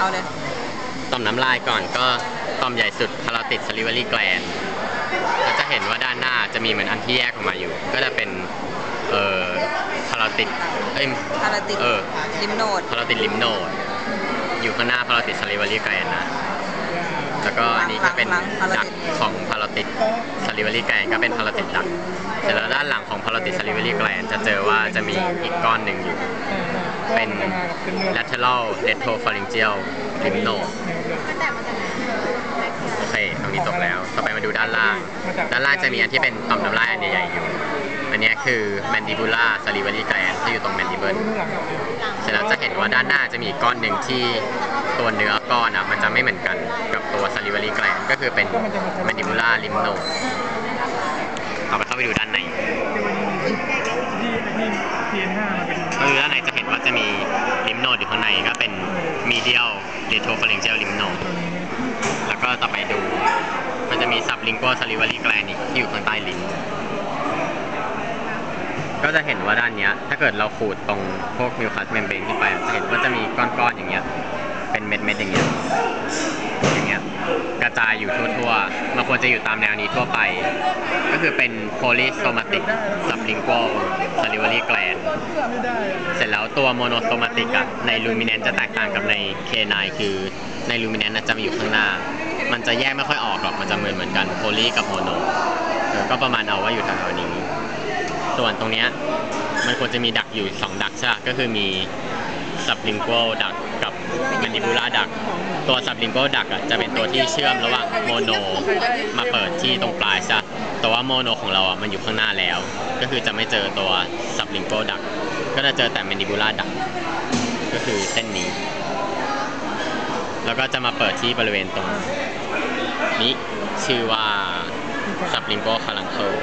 เอาเลย ต่อมน้ำลายก่อนก็ต่อมใหญ่สุดพาราติดสลิเวอรี่แกลนเราจะเห็นว่าด้านหน้าจะมีเหมือนอันที่แยกออกมาอยู่ ก็จะเป็นเอ่อพาราติดเอ้ยพาราติดเออลิมโนดพาราติดลิมโนดอยู่ข้างหน้าพาราติดสลิเวอรี่แกลนนะแล้วก็อันนี้ก็เป็นหลังๆดักของพาราติดสลิเวอรี่แกลนก็เป็นพาราติดดักเสร็จแล้วด้านหลังของพาราติดสลิเวอรี่แกลนจะเจอว่าจะมีอีกก้อนหนึ่งอยู่ เป็น lateral retropharyngeal lymphnode โอเค ตรงนี้ตกแล้ว ต่อไปมาดูด้านล่าง ด้านล่างจะมีอันที่เป็นต่อมน้ำลายอันใหญ่ๆอยู่ อันเนี้ยคือ mandibular salivary gland ที่อยู่ตรง mandible เสร็จแล้วจะเห็นว่าด้านหน้าจะมีอีกก้อนหนึ่งที่ตัวเนื้อก้อนอะมันจะไม่เหมือนกันกับตัว salivary gland ก็คือเป็น mandibular lymphnode เอาไปเข้าไปดูด้านในก็คือด้านใน จะเห็จะมีลิมโนดอยู่ข้างในก็เป็น medial retropharyngeal lymph node แล้วก็ต่อไปดู มันจะมี sublingual salivary gland อีกที่อยู่ข้างใต้ลิ้นก็จะเห็นว่าด้านเนี้ย ถ้าเกิดเราขูดตรงพวก mucous membrane ขึ้นไปจะเห็นว่าจะมีก้อนๆอย่างเงี้ย เป็นเม็ดๆอย่างเงี้ยอย่างเงี้ยกระจายอยู่ทั่วๆ ควรจะอยู่ตามแนวนี้ทั่วไป ก็คือเป็น polysomatic sublingual salivary gland เสร็จแล้วตัวโมโนโซมาติกอะในลูมิเนนจะแตกต่างกับในเคนายคือในลูมิเนนจะมาอยู่ข้างหน้า มันจะแยกไม่ค่อยออกหรอก มันจะเหมือนเหมือนกันโพลีกับโมโนก็ประมาณเอาว่าอยู่แถวๆนี้ ส่วนตรงเนี้ยมันควรจะมีดักอยู่ 2 ดักใช่ก็คือมี sublingual ดัก กับ mandibular ดัก ตัว sublingual ดักอะจะเป็นตัวที่เชื่อมระหว่างโมโนมาเปิดที่ตรงปลายใช่ปะแต่ว่าโมโนของเราอะมันอยู่ข้างหน้าแล้ว ก็คือจะไม่เจอตัว sublingual ดัก ก็จะเจอแต่ mandibular ดัก ก็คือเส้นนี้ แล้วก็จะมาเปิดที่บริเวณตรงนี้ชื่อว่า sublingual caruncle